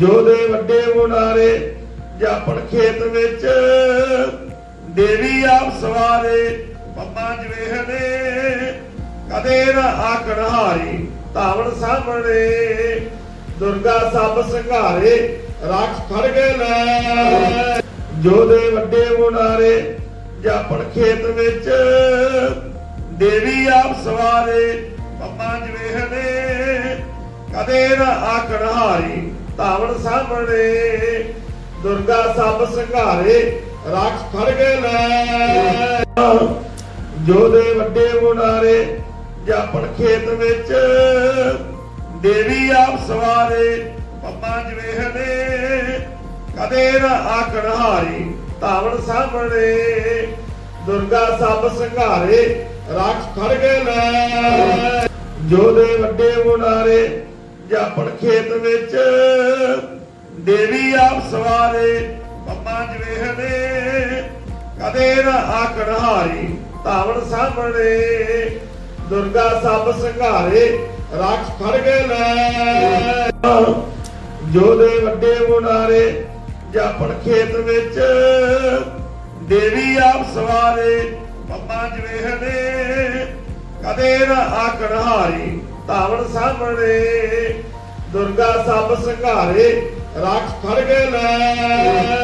ਜੋਦੇ ਵੱਡੇ ਮੁਨਾਰੇ ਜਾਪਣ ਖੇਤ ਵਿੱਚ, ਦੇਵੀ ਆਪ ਸਵਾਰੇ ਪੰਮਾ ਜਵੇਹਨੇ ਕਦੇ ਨਾ ਆਕੜ ਹਾਰੀ ਧਾਵਣ ਸਾਹਮਣੇ, ਦੁਰਗਾ ਸਭ ਸੰਘਾਰੇ, ਰਾਖ ਖੜ ਗਏ ਲੈ। ਜੋਦੇ ਵੱਡੇ ਮੁਨਾਰੇ ਜਾਪਣ ਖੇਤ ਵਿੱਚ, ਦੇਵੀ ਆਪ ਸਵਾਰੇ ਪੰਮਾ ਜਵੇਹਨੇ ਕਦੇ ਨਾ ਆਕੜ ਹਾਰੀ ਧਾਵਣ ਸਾਹਮਣੇ, ਦੁਰਗਾ ਸਭ ਸੰਘਾਰੇ, ਰਾਖ ਖੜ ਗਏ ਲੈ ਜੋਦੇ ਵੱਡੇ ਮੁਨਾਰੇ, ਜਾਪਣ ਖੇਤ ਵਿੱਚ, ਦੇਵੀ ਆਪ ਸਵਾਰੇ, ਪੰਮਾ ਜਵੇਹਨੇ ਕਦੇ ਨਾ ਆਕੜ ਹਾਰੀ ਧਾਵਣ ਸਾਹਮਣੇ, ਦੁਰਗਾ ਸਭ ਸੰਘਾਰੇ, ਰਾਖ ਖੜ ਗਏ ਲੈ। ਜੋ ਦੇ ਵੱਡੇ ਮੁਨਾਰੇ ਜਾਪਣ ਖੇਤ ਵਿੱਚ। ਦੇਵੀ ਆਪ ਸਵਾਰੇ ਪੰਮਾ ਜਵੇਹਨੇ ਕਦੇ ਨਾ ਆਕੜ ਹਾਰੀ ਧਾਵਣ ਸਾਹਮਣੇ। ਦੁਰਗਾ ਸਭ ਸੰਘਾਰੇ, ਰਾਖ ਖੜ ਗਏ ਲੈ। ਜੋਦੇ ਵੱਡੇ ਮੁਨਾਰੇ ਜਾਪਣ ਖੇਤ ਵਿੱਚ। ਦੇਵੀ ਆਪ ਸਵਾਰੇ ਪੰਮਾ ਜਵੇਹਨੇ ਕਦੇ ਨਾ ਆਕੜ ਹਾਰੀ ਧਾਵਣ ਸਾਹਮਣੇ ਦੁਰਗਾ ਸਭ ਸੰਘਾਰੇ ਰਾਖ ਖੜ ਗਏ ਲੈ।